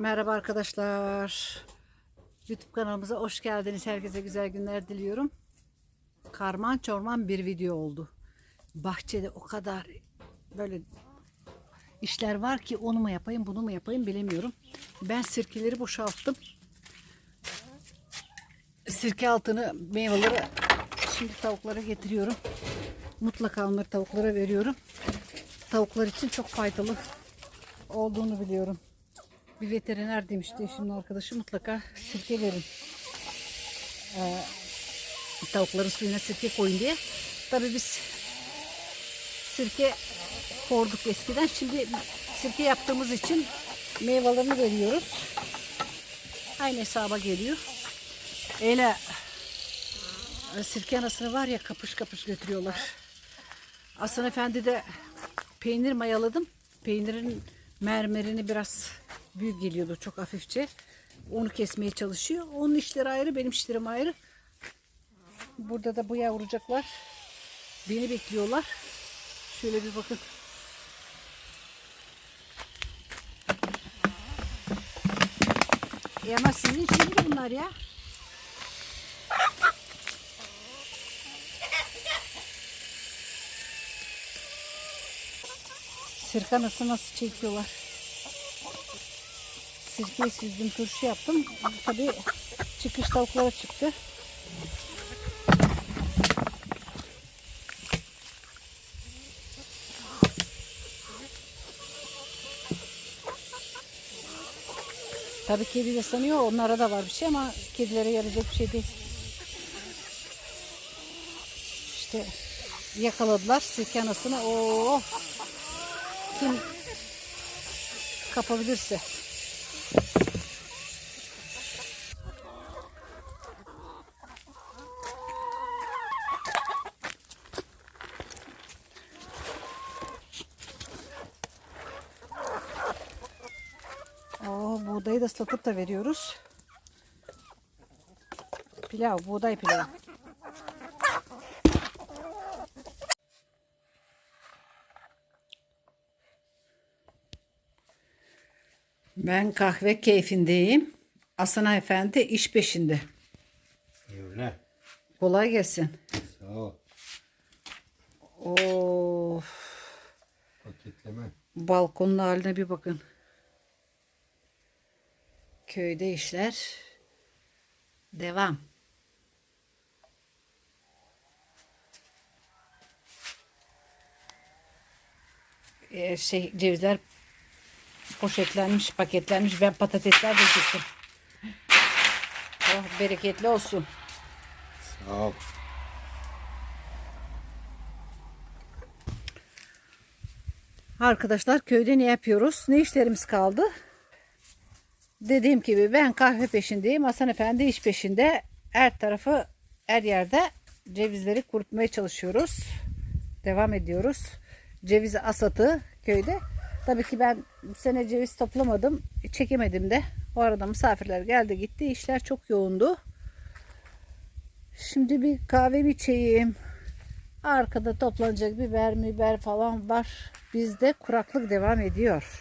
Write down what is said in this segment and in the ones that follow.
Merhaba arkadaşlar. YouTube kanalımıza hoş geldiniz. Herkese güzel günler diliyorum. Karman çorman bir video oldu. Bahçede o kadar böyle işler var ki onu mu yapayım bunu mu yapayım bilemiyorum. Ben sirkeleri boşalttım. Sirke altını meyveleri şimdi tavuklara getiriyorum. Mutlaka onları tavuklara veriyorum. Tavuklar için çok faydalı olduğunu biliyorum. Bir veteriner demişti eşimin arkadaşı mutlaka sirke verin. Ee, tavukların suyuna sirke koyun diye. Tabii biz sirke korduk eskiden. Şimdi sirke yaptığımız için meyvelerini veriyoruz. Aynı hesaba geliyor. Öyle e, sirke anasını var ya kapış kapış götürüyorlar. Hasan Efendi de peynir mayaladım. Peynirin mermerini biraz büyük geliyordu çok hafifçe. Onu kesmeye çalışıyor. Onun işleri ayrı, benim işlerim ayrı. Burada da bu yavrucaklar beni bekliyorlar. Şöyle bir bakın. E ama sizin şimdi bunlar ya. Sirka nasıl nasıl çekiyorlar. Sirkeyi süzdüm, turşu yaptım. Tabii çıkış tavuklara çıktı. Tabii kedi de sanıyor onlara da var bir şey ama kedilere yarayacak bir şey değil. İşte yakaladılar sirke anasını. Oo, kim kapabilirse. Oo, buğdayı da ıslatıp da veriyoruz. Pilav, buğday pilavı. Ben kahve keyfindeyim. Hasan Efendi iş peşinde. Öyle. Kolay gelsin. Sağ ol. Of, Paketleme. balkonun haline bir bakın. Köyde işler devam. Ee, şey cevizler poşetlenmiş, paketlenmiş. Ben patatesler de çektim. Oh, bereketli olsun. Sağ ol. Arkadaşlar köyde ne yapıyoruz? Ne işlerimiz kaldı? Dediğim gibi ben kahve peşindeyim. Hasan Efendi iş peşinde. Her tarafı her yerde cevizleri kurutmaya çalışıyoruz. Devam ediyoruz. Ceviz asatı köyde. Tabii ki ben bu sene ceviz toplamadım. Çekemedim de. O arada misafirler geldi gitti. İşler çok yoğundu. Şimdi bir kahve içeyim. Arkada toplanacak biber biber falan var. Bizde kuraklık devam ediyor.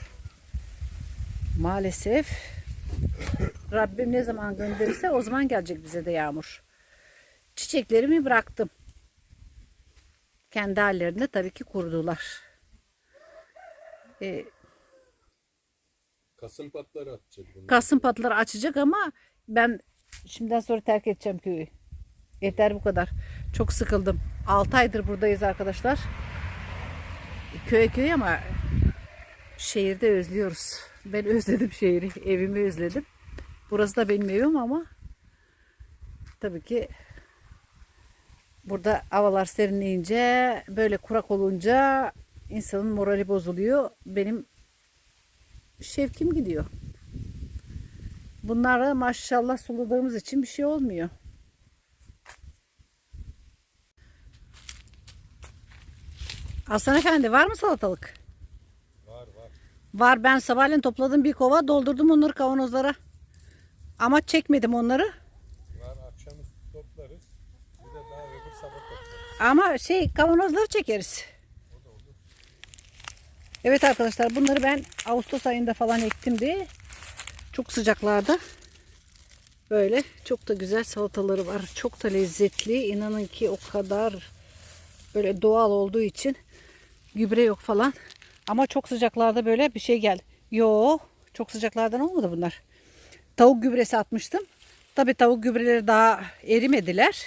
Maalesef Rabbim ne zaman gönderirse o zaman gelecek bize de yağmur. Çiçeklerimi bıraktım. Kendi hallerinde tabii ki kurudular. Ee, Kasım patları atacak bunu. Kasım patları açacak ama ben şimdiden sonra terk edeceğim köyü. Yeter bu kadar. Çok sıkıldım. 6 aydır buradayız arkadaşlar. Köy köy ama şehirde özlüyoruz. Ben özledim şehri. Evimi özledim. Burası da benim evim ama tabii ki burada havalar serinleyince böyle kurak olunca insanın morali bozuluyor. Benim şevkim gidiyor. Bunlara maşallah suladığımız için bir şey olmuyor. Aslan Efendi var mı salatalık? Var var. Var ben sabahleyin topladım bir kova doldurdum onları kavanozlara. Ama çekmedim onları. Var akşamüstü toplarız. Bir de daha öbür sabah toplarız. Ama şey kavanozları çekeriz. Evet arkadaşlar bunları ben Ağustos ayında falan ektim diye Çok sıcaklarda böyle çok da güzel salataları var. Çok da lezzetli. İnanın ki o kadar böyle doğal olduğu için gübre yok falan. Ama çok sıcaklarda böyle bir şey geldi. Yo, çok sıcaklardan olmadı bunlar. Tavuk gübresi atmıştım. Tabii tavuk gübreleri daha erimediler.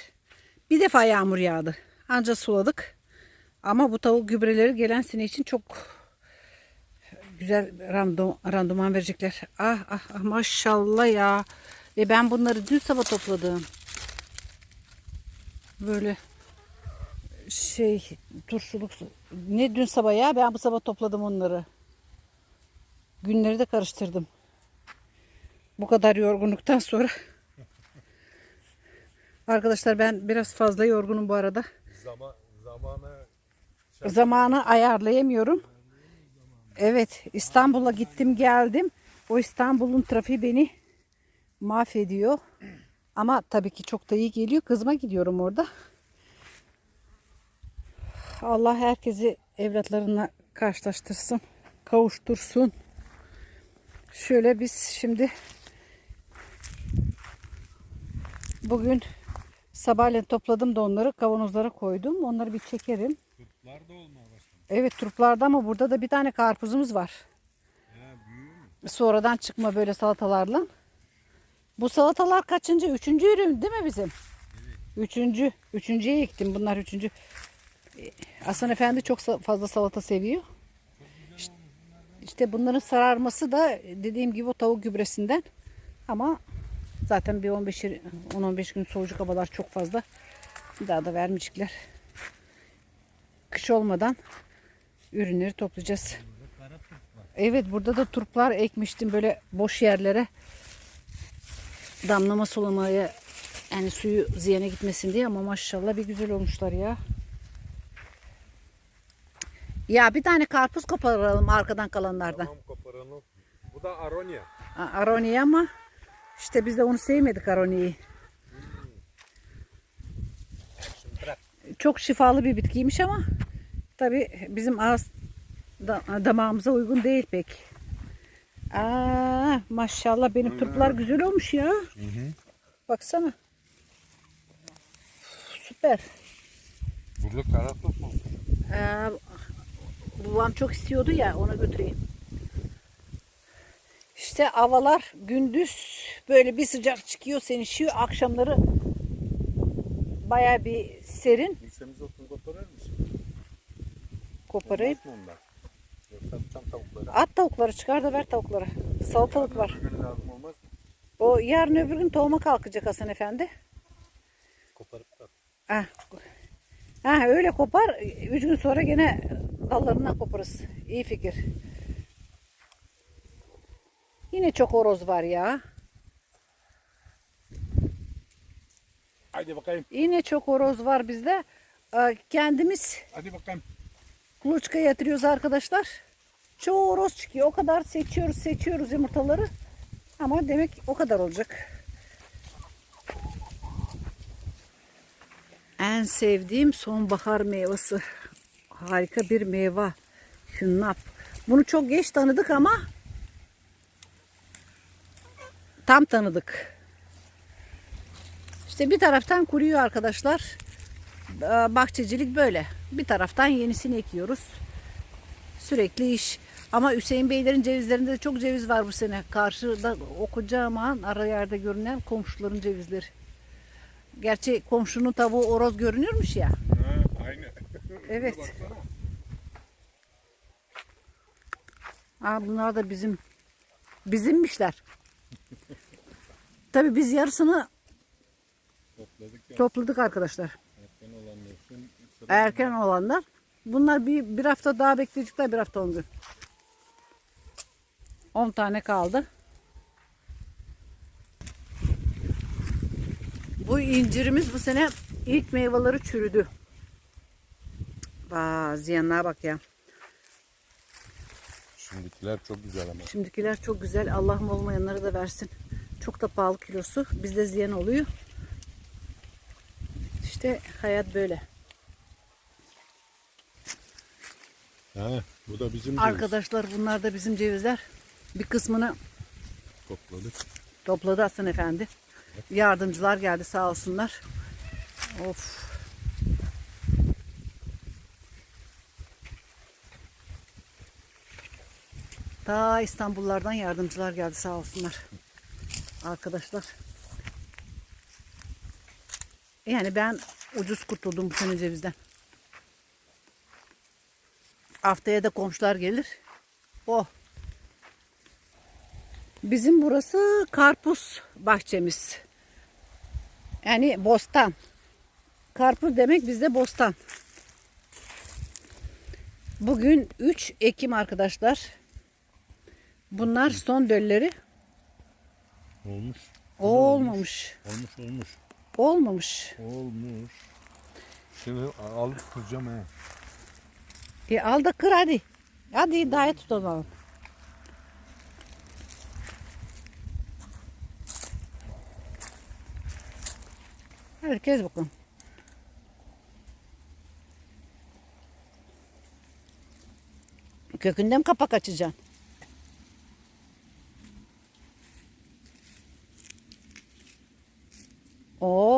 Bir defa yağmur yağdı. Anca suladık. Ama bu tavuk gübreleri gelen sene için çok güzel random, randıman verecekler. Ah ah ah maşallah ya. Ve ben bunları dün sabah topladım. Böyle şey turşuluk ne dün sabah ya ben bu sabah topladım onları. Günleri de karıştırdım. Bu kadar yorgunluktan sonra. Arkadaşlar ben biraz fazla yorgunum bu arada. Zaman, zamanı Zamanı ayarlayamıyorum. Evet İstanbul'a gittim geldim. O İstanbul'un trafiği beni mahvediyor. Ama tabii ki çok da iyi geliyor. Kızıma gidiyorum orada. Allah herkesi evlatlarına karşılaştırsın. Kavuştursun. Şöyle biz şimdi bugün sabahleyin topladım da onları kavanozlara koydum. Onları bir çekerim. kurtlar da olmaya başladı. Evet turplarda ama burada da bir tane karpuzumuz var. Büyüyor mu? Sonradan çıkma böyle salatalarla. Bu salatalar kaçıncı? Üçüncü ürün değil mi bizim? Üçüncü. Üçüncüye ektim. Bunlar üçüncü. Hasan Efendi çok fazla salata seviyor. İşte bunların sararması da dediğim gibi o tavuk gübresinden. Ama zaten bir 15 yir- 10-15 gün soğucuk havalar çok fazla. Bir daha da vermeyecekler. Kış olmadan ürünleri toplayacağız. Evet burada da turplar ekmiştim böyle boş yerlere. Damlama sulamaya yani suyu ziyana gitmesin diye ama maşallah bir güzel olmuşlar ya. Ya bir tane karpuz koparalım arkadan kalanlardan. Tamam koparalım. Bu da aronia. A- Aroniyi ama işte biz de onu sevmedik Aroniyi. Çok şifalı bir bitkiymiş ama tabi bizim ağız da- damağımıza uygun değil pek. Aa, maşallah benim turplar güzel olmuş ya. Baksana. Süper. Burada karanlık mı? Ee, babam çok istiyordu ya ona götüreyim. İşte havalar gündüz böyle bir sıcak çıkıyor senişiyor. Akşamları baya bir serin. Bilsemiz otunu koparır mısın? Koparayım. Olmaz mı? Yoksa tutan tavukları. At tavukları çıkar da ver tavuklara. Salatalık var. Bir gün lazım olmaz mı? O yarın öbür gün tohuma kalkacak Hasan Efendi. Koparıp da. Ha. Ha öyle kopar. Üç gün sonra gene dallarından koparız. İyi fikir. Yine çok horoz var ya. Hadi bakayım. Yine çok horoz var bizde. Ee, Kendimiz Hadi bakayım. kuluçka yatırıyoruz arkadaşlar. Çoğu horoz çıkıyor. O kadar seçiyoruz seçiyoruz yumurtaları. Ama demek o kadar olacak. En sevdiğim sonbahar meyvesi. Harika bir meyve. Hünnap. Bunu çok geç tanıdık ama tam tanıdık. İşte bir taraftan kuruyor arkadaşlar. Ee, Bahçecilik böyle. Bir taraftan yenisini ekiyoruz. Sürekli iş. Ama Hüseyin Beylerin cevizlerinde de çok ceviz var bu sene. Karşıda o kocaman ara yerde görünen komşuların cevizleri. Gerçi komşunun tavuğu oroz görünüyormuş ya. Ha, aynı. Evet. Aa, bunlar da bizim bizimmişler. Tabii biz yarısını Topladık ya. topladık arkadaşlar. Erken olanlar Erken olanlar. Bunlar bir, bir hafta daha bekleyecekler. Bir hafta on gün. 10 tane kaldı. Bu incirimiz bu sene ilk meyveleri çürüdü. Vaa ziyanlığa bak ya. Şimdikiler çok güzel ama. Şimdikiler çok güzel. Allah'ım olmayanları da versin. Çok da pahalı kilosu. Bizde ziyan oluyor. İşte hayat böyle. Ha, bu da bizim ceviz. Arkadaşlar bunlar da bizim cevizler. Bir kısmını topladık. Topladı Hasan Efendi. Yardımcılar geldi sağ olsunlar. Of. Ta İstanbullardan yardımcılar geldi sağ olsunlar. Arkadaşlar. Yani ben ucuz kurtuldum bu sene cevizden. Haftaya da komşular gelir. Oh. Bizim burası karpuz bahçemiz. Yani bostan. Karpuz demek bizde bostan. Bugün 3 Ekim arkadaşlar. Bunlar son dölleri. Olmuş. Olmamış. Olmuş olmuş. Olmamış. Olmuş. Şimdi alıp kıracağım he. E al da kır hadi. Hadi iddiaya tutalım. Herkes bakın. Kökünden kapak açacaksın?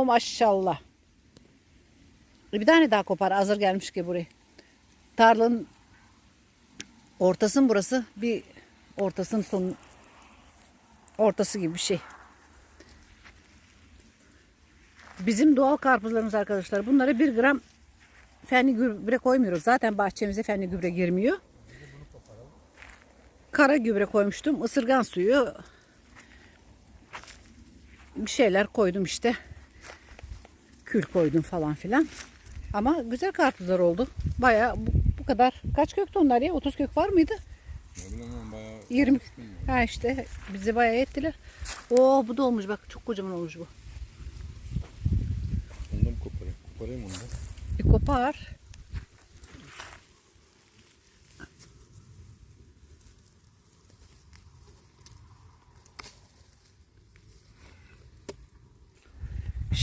Maşallah. Bir tane daha kopar hazır gelmiş ki buraya. Tarlanın ortasın burası. Bir ortasının sonu ortası gibi bir şey. Bizim doğal karpuzlarımız arkadaşlar. Bunlara bir gram fenli gübre koymuyoruz. Zaten bahçemize fenli gübre girmiyor. Kara gübre koymuştum. Isırgan suyu. Bir şeyler koydum işte. Kül koydum falan filan. Ama güzel karpuzlar oldu. Baya bu, bu kadar. Kaç köktü onlar ya? 30 kök var mıydı? Ne bileyim ben bayağı 20. Ha işte bize bayağı ettiler. Oo bu da olmuş bak çok kocaman olmuş bu. Ondan koparayım? Koparayım onu da. Bir kopar.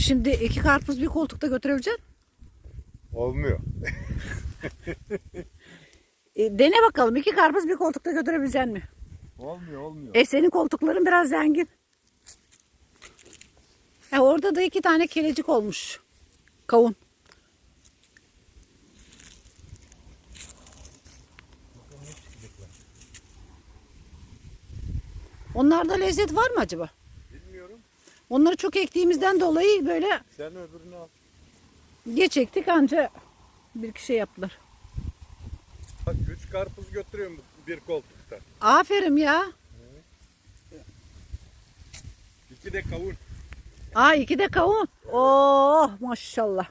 Şimdi iki karpuz bir koltukta götürebileceksin. Olmuyor. E, dene bakalım iki karpuz bir koltukta götürebilecek mi? Olmuyor olmuyor. E senin koltukların biraz zengin. E, orada da iki tane kelecik olmuş. Kavun. Onlarda lezzet var mı acaba? Onları çok ektiğimizden dolayı böyle Sen öbürünü al. geç ektik anca bir şey yaptılar. Bak üç karpuz götürüyorum bir koltukta. Aferin ya. İki de kavun. Aa iki de kavun. Oh maşallah.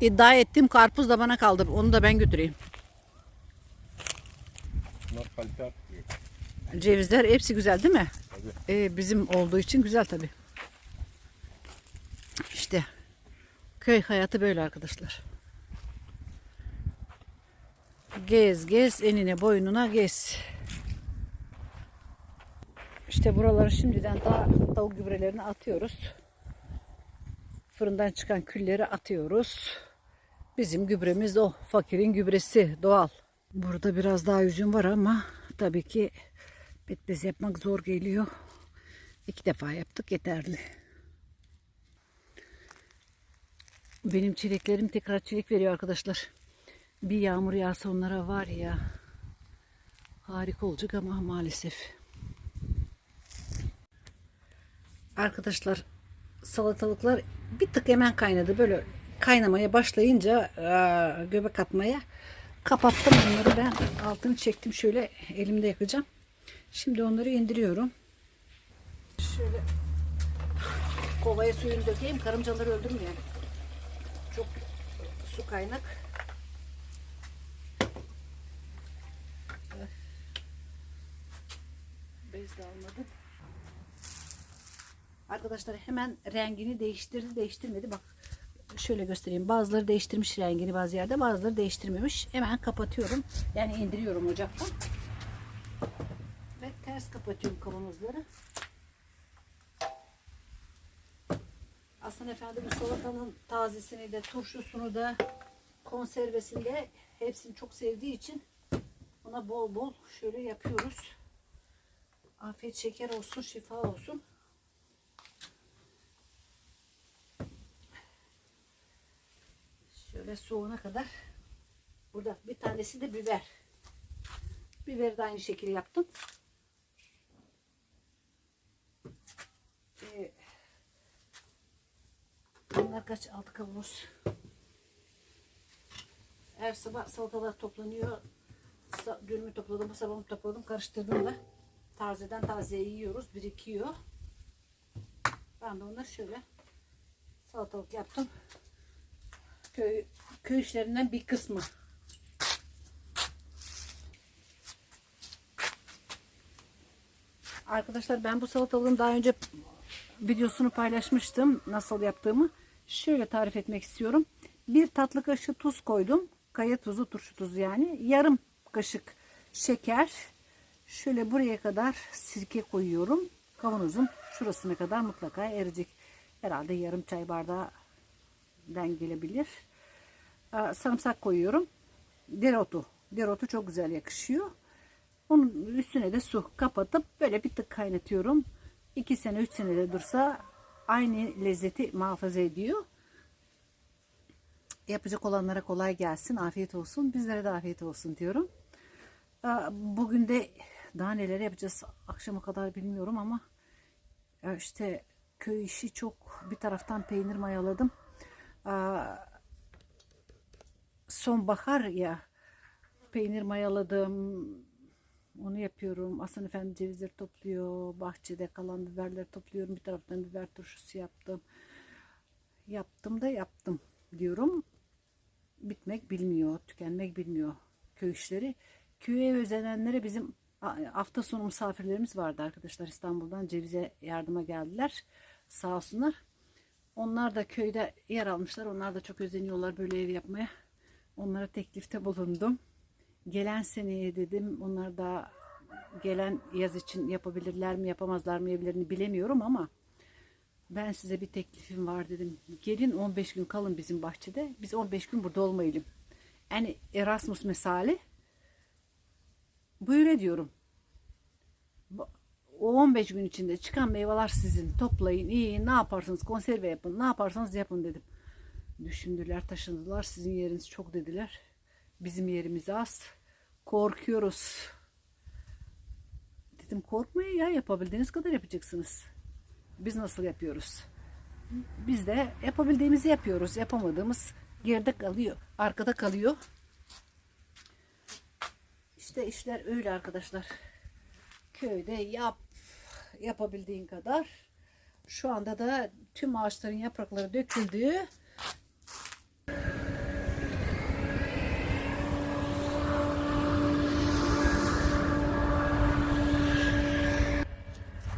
İddia ettim karpuz da bana kaldı. Onu da ben götüreyim. Bunlar kalite arttırıyor. Cevizler hepsi güzel değil mi? Ee, bizim olduğu için güzel tabi. İşte köy hayatı böyle arkadaşlar. Gez gez enine boynuna gez. İşte buraları şimdiden daha tavuk gübrelerini atıyoruz. Fırından çıkan külleri atıyoruz. Bizim gübremiz o. Fakirin gübresi doğal. Burada biraz daha üzüm var ama tabii ki Betbez yapmak zor geliyor. İki defa yaptık yeterli. Benim çileklerim tekrar çilek veriyor arkadaşlar. Bir yağmur yağsa onlara var ya harika olacak ama maalesef. Arkadaşlar salatalıklar bir tık hemen kaynadı. Böyle kaynamaya başlayınca eee, göbek atmaya kapattım bunları ben altını çektim şöyle elimde yakacağım. Şimdi onları indiriyorum. Şöyle kovaya suyunu dökeyim karıncaları öldürmeyelim. Çok su kaynak. Bez de almadım. Arkadaşlar hemen rengini değiştirdi değiştirmedi bak şöyle göstereyim bazıları değiştirmiş rengini bazı yerde bazıları değiştirmemiş hemen kapatıyorum yani indiriyorum ocaktan ters kapatıyorum kavanozları Aslan Efendi bu salatanın tazesini de turşusunu da konservesini de hepsini çok sevdiği için ona bol bol şöyle yapıyoruz Afiyet şeker olsun, şifa olsun. Şöyle soğuna kadar. Burada bir tanesi de biber. Biberi de aynı şekilde yaptım. Ee, bunlar kaç? Altı kavanoz. Her sabah salatalar toplanıyor. Dün mü topladım, sabah mı topladım, karıştırdım da. Tazeden tazeye yiyoruz, birikiyor. Ben de onları şöyle salatalık yaptım. Köy, köy işlerinden bir kısmı. Arkadaşlar ben bu salatalığın daha önce videosunu paylaşmıştım nasıl yaptığımı. Şöyle tarif etmek istiyorum. Bir tatlı kaşığı tuz koydum. Kaya tuzu, turşu tuzu yani. Yarım kaşık şeker. Şöyle buraya kadar sirke koyuyorum. Kavanozun şurasına kadar mutlaka erecek. Herhalde yarım çay bardağı den gelebilir. Sarımsak koyuyorum. Dereotu. Dereotu çok güzel yakışıyor. Onun üstüne de su kapatıp böyle bir tık kaynatıyorum. 2 sene 3 sene de dursa aynı lezzeti muhafaza ediyor. Yapacak olanlara kolay gelsin. Afiyet olsun. Bizlere de afiyet olsun diyorum. Aa, Bugün de daha neler yapacağız akşama kadar bilmiyorum ama ya işte köy işi çok bir taraftan peynir mayaladım. Aa, Sonbahar ya peynir mayaladım. Onu yapıyorum. Hasan Efendi cevizleri topluyor. Bahçede kalan biberleri topluyorum. Bir taraftan biber turşusu yaptım. Yaptım da yaptım diyorum. Bitmek bilmiyor, tükenmek bilmiyor köy işleri. Köye özenenlere bizim hafta sonu misafirlerimiz vardı arkadaşlar İstanbul'dan cevize yardıma geldiler. Sağ olsunlar. Onlar da köyde yer almışlar. Onlar da çok özeniyorlar böyle ev yapmaya. Onlara teklifte bulundum. Gelen seneye dedim. Onlar da gelen yaz için yapabilirler mi yapamazlar mı evlerini bilemiyorum ama ben size bir teklifim var dedim. Gelin 15 gün kalın bizim bahçede. Biz 15 gün burada olmayalım. Yani Erasmus misali. Buyur ediyorum. O 15 gün içinde çıkan meyveler sizin. Toplayın, yiyin, ne yaparsanız konserve yapın, ne yaparsanız yapın dedim. Düşündüler, taşındılar. Sizin yeriniz çok dediler. Bizim yerimiz az. Korkuyoruz. Dedim korkmayın ya yapabildiğiniz kadar yapacaksınız. Biz nasıl yapıyoruz? Biz de yapabildiğimizi yapıyoruz. Yapamadığımız geride kalıyor. Arkada kalıyor. İşte işler öyle arkadaşlar. Köyde yap yapabildiğin kadar. Şu anda da tüm ağaçların yaprakları döküldü.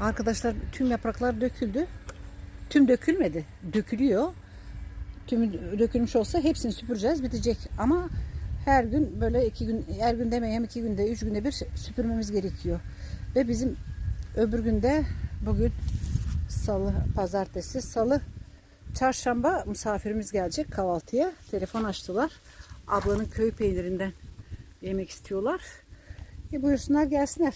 Arkadaşlar tüm yapraklar döküldü. Tüm dökülmedi. Dökülüyor. Tüm dökülmüş olsa hepsini süpüreceğiz bitecek. Ama her gün böyle iki gün her gün demeyeyim iki günde üç günde bir süpürmemiz gerekiyor. Ve bizim öbür günde bugün salı pazartesi salı çarşamba misafirimiz gelecek kahvaltıya. Telefon açtılar. Ablanın köy peynirinden yemek istiyorlar. E buyursunlar gelsinler.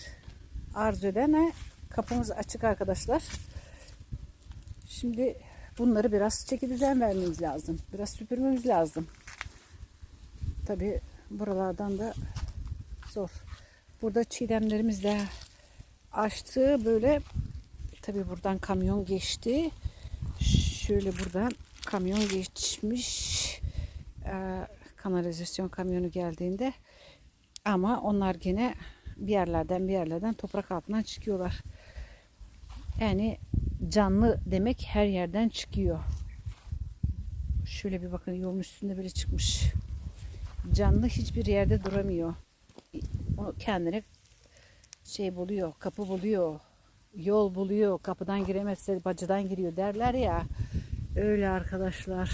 Arzu edene kapımız açık arkadaşlar. Şimdi bunları biraz çeki düzen vermemiz lazım. Biraz süpürmemiz lazım. Tabi buralardan da zor. Burada çiğdemlerimiz de açtı. Böyle tabi buradan kamyon geçti. Şöyle buradan kamyon geçmiş. Ee, kanalizasyon kamyonu geldiğinde ama onlar gene bir yerlerden bir yerlerden toprak altından çıkıyorlar. Yani canlı demek her yerden çıkıyor. Şöyle bir bakın yolun üstünde bile çıkmış. Canlı hiçbir yerde duramıyor. O kendine şey buluyor, kapı buluyor, yol buluyor, kapıdan giremezse bacıdan giriyor derler ya. Öyle arkadaşlar.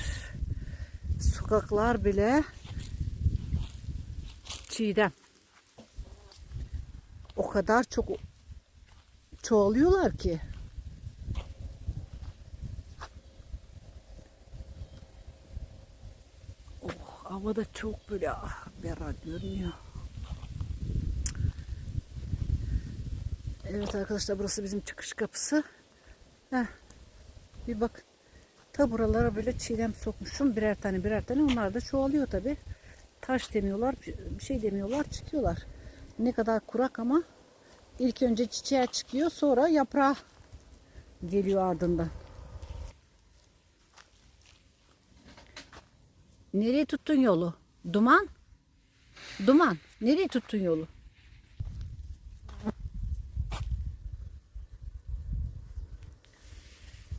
Sokaklar bile çiğdem. O kadar çok çoğalıyorlar ki. Oh, hava da çok böyle ah, berrak görünüyor. Evet arkadaşlar burası bizim çıkış kapısı. Heh. Bir bakın. Ta buralara böyle çiğdem sokmuşum birer tane birer tane. Onlar da çoğalıyor tabi. Taş demiyorlar, bir şey demiyorlar, çıkıyorlar. Ne kadar kurak ama ilk önce çiçeğe çıkıyor, sonra yaprağı geliyor ardından. Nereye tuttun yolu? Duman? Duman. Nereye tuttun yolu?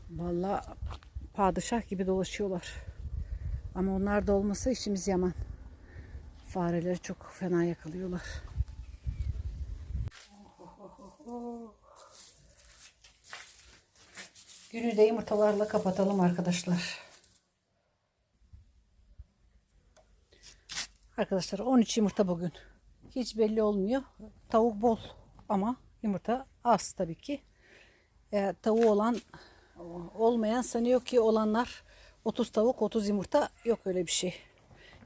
Vallahi padişah gibi dolaşıyorlar. Ama onlar da olmasa işimiz yaman. Fareleri çok fena yakalıyorlar. Günü de yumurtalarla kapatalım arkadaşlar. Arkadaşlar 13 yumurta bugün. Hiç belli olmuyor. Tavuk bol ama yumurta az tabii ki. E, tavuğu olan olmayan sanıyor ki olanlar 30 tavuk 30 yumurta yok öyle bir şey.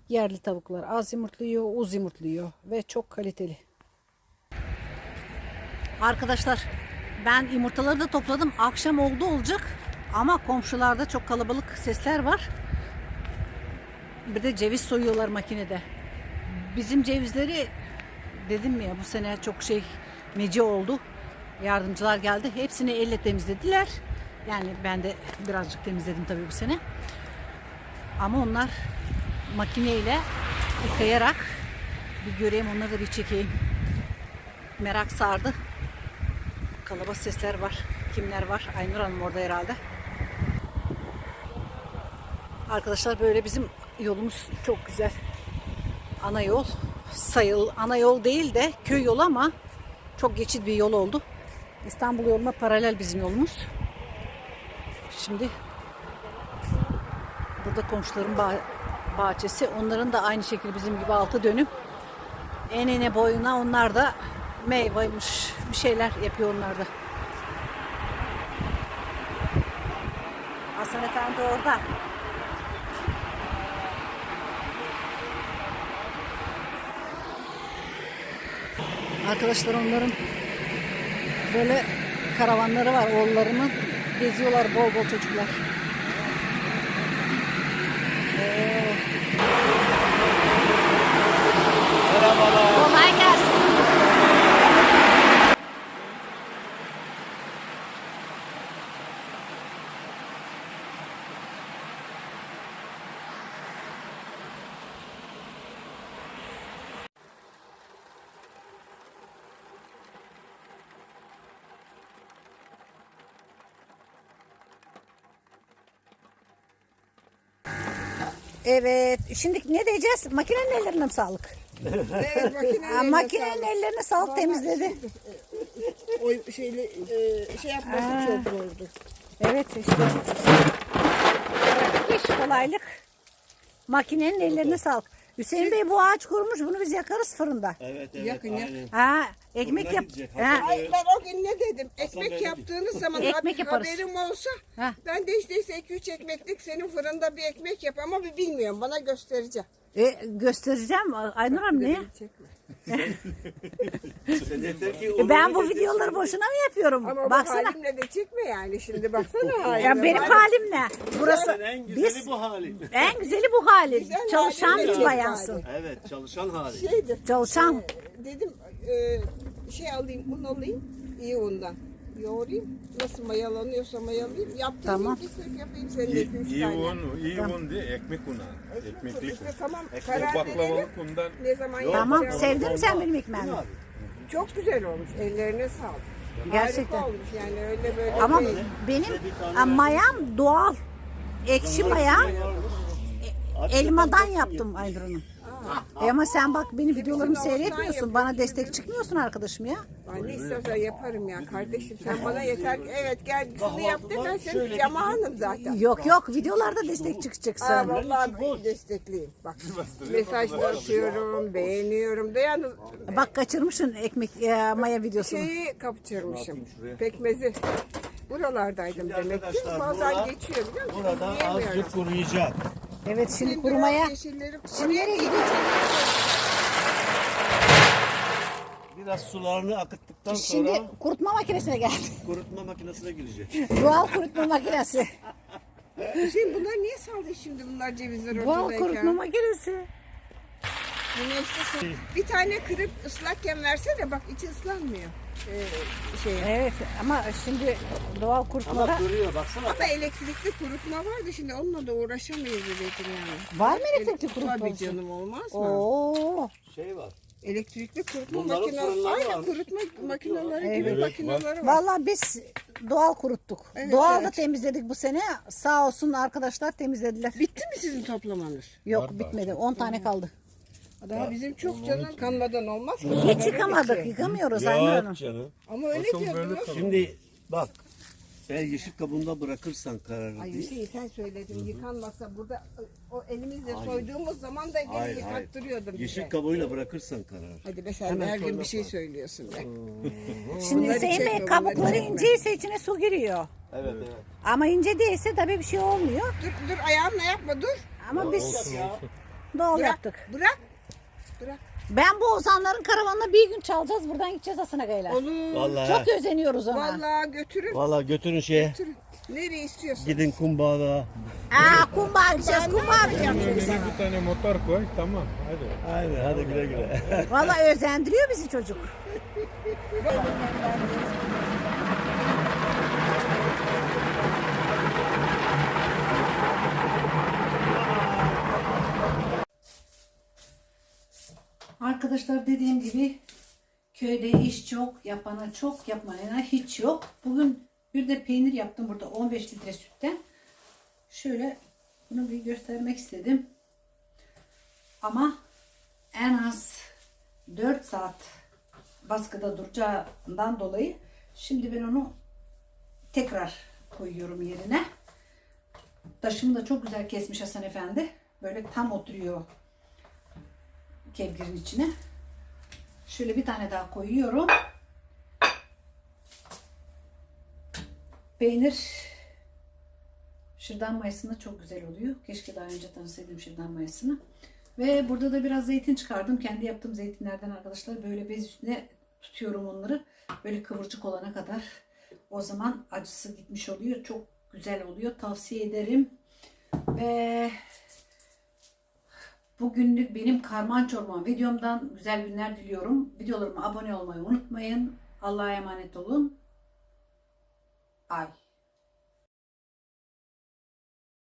Yerli tavuklar az yumurtluyor, uz yumurtluyor ve çok kaliteli. Arkadaşlar ben yumurtaları da topladım. Akşam oldu olacak ama komşularda çok kalabalık sesler var. Bir de ceviz soyuyorlar makinede. Bizim cevizleri dedim ya bu sene çok şey mece oldu. Yardımcılar geldi. Hepsini elle temizlediler. Yani ben de birazcık temizledim tabii bu sene. Ama onlar makineyle yıkayarak bir göreyim onları da bir çekeyim. Merak sardı. Kalabalık sesler var. Kimler var? Aynur Hanım orada herhalde. Arkadaşlar böyle bizim yolumuz çok güzel. Ana yol sayıl ana yol değil de köy yolu ama çok geçit bir yol oldu. İstanbul yoluna paralel bizim yolumuz. Şimdi burada komşuların bah- bahçesi. Onların da aynı şekilde bizim gibi altı dönüm. Enine boyuna onlar da meyveymiş bir şeyler yapıyor onlar da. Hasan Efendi orada. Arkadaşlar onların böyle karavanları var oğullarının. Geziyorlar bol bol çocuklar. Oo. Kolay gelsin. Evet. Şimdi ne diyeceğiz? Makinenin ellerine mi sağlık? Evet, makinenin Ha, makinenin ellerine sağlık temizledi. O şeyle e, şey yapması çok oldu. Evet işte. İş kolaylık. Makinenin ellerine sağlık. Hüseyin Bey bu ağaç kurumuş bunu biz yakarız fırında. Evet evet Yakın, yakın. aynen. Ha ekmek Fırına yap. gidecek, Ha, Ay ben o gün ne dedim? Ekmek Bey yaptığınız zaman Ekmek yaparız. haberim olsa Ha. ben de işte 2-3 ekmeklik senin fırında bir ekmek yap ama bir bilmiyorum bana göstereceğim. E, göstereceğim Aynur Hanım yeter ki E, onu Ben bu videoları boşuna mı yapıyorum? Ama Baksana. halimle de çekme yani şimdi baksana haline. Ya benim Bari- halim ne? Burası en güzeli biz bu halin. en güzeli bu hali. Güzel Çalışan halinle bir çek bayansın. bari. Evet çalışan hali. Şeydi. Çalışan. e, dedim e, şey alayım un alayım iyi undan. Yoğurayım. Nasıl mayalanıyorsa mayalayayım. Yaptığım Tamam. bir ekmek yapayım senin de İyi, 2-3 iyi tane. un, iyi un diye ekmek unu. Ekmeklik İşte tamam un. karar verelim. Baklavalık undan Ne zaman Tamam yapacağım? sevdin mi sen benim ekmeğimi? Çok güzel olmuş. Ellerine sağlık. Gerçekten. Harika olmuş yani öyle böyle Ama değil. benim a, mayam doğal. Ekşi maya elmadan yaptım Hanım. E ama sen bak benim videolarımı seyretmiyorsun. Bana destek çıkmıyorsun arkadaşım ya. Ben ne istersen yaparım ya kardeşim. Sen bana yeter ki evet gel şunu yap de ben senin yamağınım zaten. Yok yok videolarda destek Aa, çıkacaksın. vallahi ben destekliyim. Bak mesajlar atıyorum, beğeniyorum da yalnız Bak kaçırmışsın ekmek e, maya videosunu. şeyi kaptırmışım. Pekmezi. Buralardaydım demek ki. Bazen geçiyor biliyor musun? Burada azıcık kuruyacak. Evet şimdi Şimdi kurumaya. Şimdi nereye gidiyorsun? Biraz sularını akıttıktan Şimdi sonra kurutma makinesine geldi. kurutma makinesine girecek. Doğal kurutma makinesi. Hüseyin bunlar niye saldı şimdi bunlar cevizler Doğal ortadayken? kurutma makinesi. Güneşte sı- bir tane kırıp ıslakken versene bak içi ıslanmıyor. Ee, şey. Evet ama şimdi doğal kurutmalara Ama duruyor baksana. Ama elektrikli kurutma vardı şimdi onunla da uğraşamayız dedim yani. var mı elektrikli Tabii kurutma? canım olmaz mı? Oo. Şey var. Elektrikli kurutma Bunların makineleri, fırınları aynı varmış. kurutma makineleri Evet. gibi Evet, makineleri var. Vallahi biz doğal kuruttuk. Evet, doğal da evet. temizledik bu sene. Sağ olsun arkadaşlar temizlediler. Bitti mi sizin toplamanız? Yok Var bitmedi. 10 tane kaldı. Daha bizim çok canım kanmadan olmaz ki. Hiç yıkamadık. Yıkamıyoruz Aynur Hanım. Yok canım. Ama öyle Olsun böyle diyordunuz. Şimdi bak. Eğer yeşil kabuğunda bırakırsan kararır Ay değil. Hüseyin sen söyledin yıkanmasa burada o elimizle Hayır. soyduğumuz zaman da gene Hayır, hayır. bize. Yeşil kabuğuyla bırakırsan kararır. Hadi be sen Hemen her gün bir şey söylüyorsun be. Şimdi Bunları Hüseyin Bey çekme, kabukları çekme. inceyse içine su giriyor. Evet evet. Ama ince değilse tabii bir şey olmuyor. Dur dur ayağınla yapma dur. Ama biz doğal Bırak, yaptık. Bırak. Bırak. Ben bu ozanların karavanına bir gün çalacağız. Buradan gideceğiz Asınagay'la. Olur. Vallahi. Çok özeniyoruz ona. Vallahi götürün. Vallahi götürün şeye. götürün. Nereye istiyorsun? Gidin kumbağada. Aa kumbağa gideceğiz. Kumbağa gideceğiz. Bir tane motor koy tamam hadi. Hadi hadi güle güle. Vallahi özendiriyor bizi çocuk. Arkadaşlar dediğim gibi köyde iş çok, yapana çok, yapmayana hiç yok. Bugün bir de peynir yaptım burada 15 litre sütten. Şöyle bunu bir göstermek istedim. Ama en az 4 saat baskıda duracağından dolayı şimdi ben onu tekrar koyuyorum yerine. Taşımı da çok güzel kesmiş Hasan Efendi. Böyle tam oturuyor kevgirin içine. Şöyle bir tane daha koyuyorum. Peynir şırdan mayasında çok güzel oluyor. Keşke daha önce tanısaydım şırdan mayasını. Ve burada da biraz zeytin çıkardım. Kendi yaptığım zeytinlerden arkadaşlar. Böyle bez üstüne tutuyorum onları. Böyle kıvırcık olana kadar. O zaman acısı gitmiş oluyor. Çok güzel oluyor. Tavsiye ederim. Ve bugünlük benim karman çorman videomdan güzel günler diliyorum. Videolarıma abone olmayı unutmayın. Allah'a emanet olun. Ay.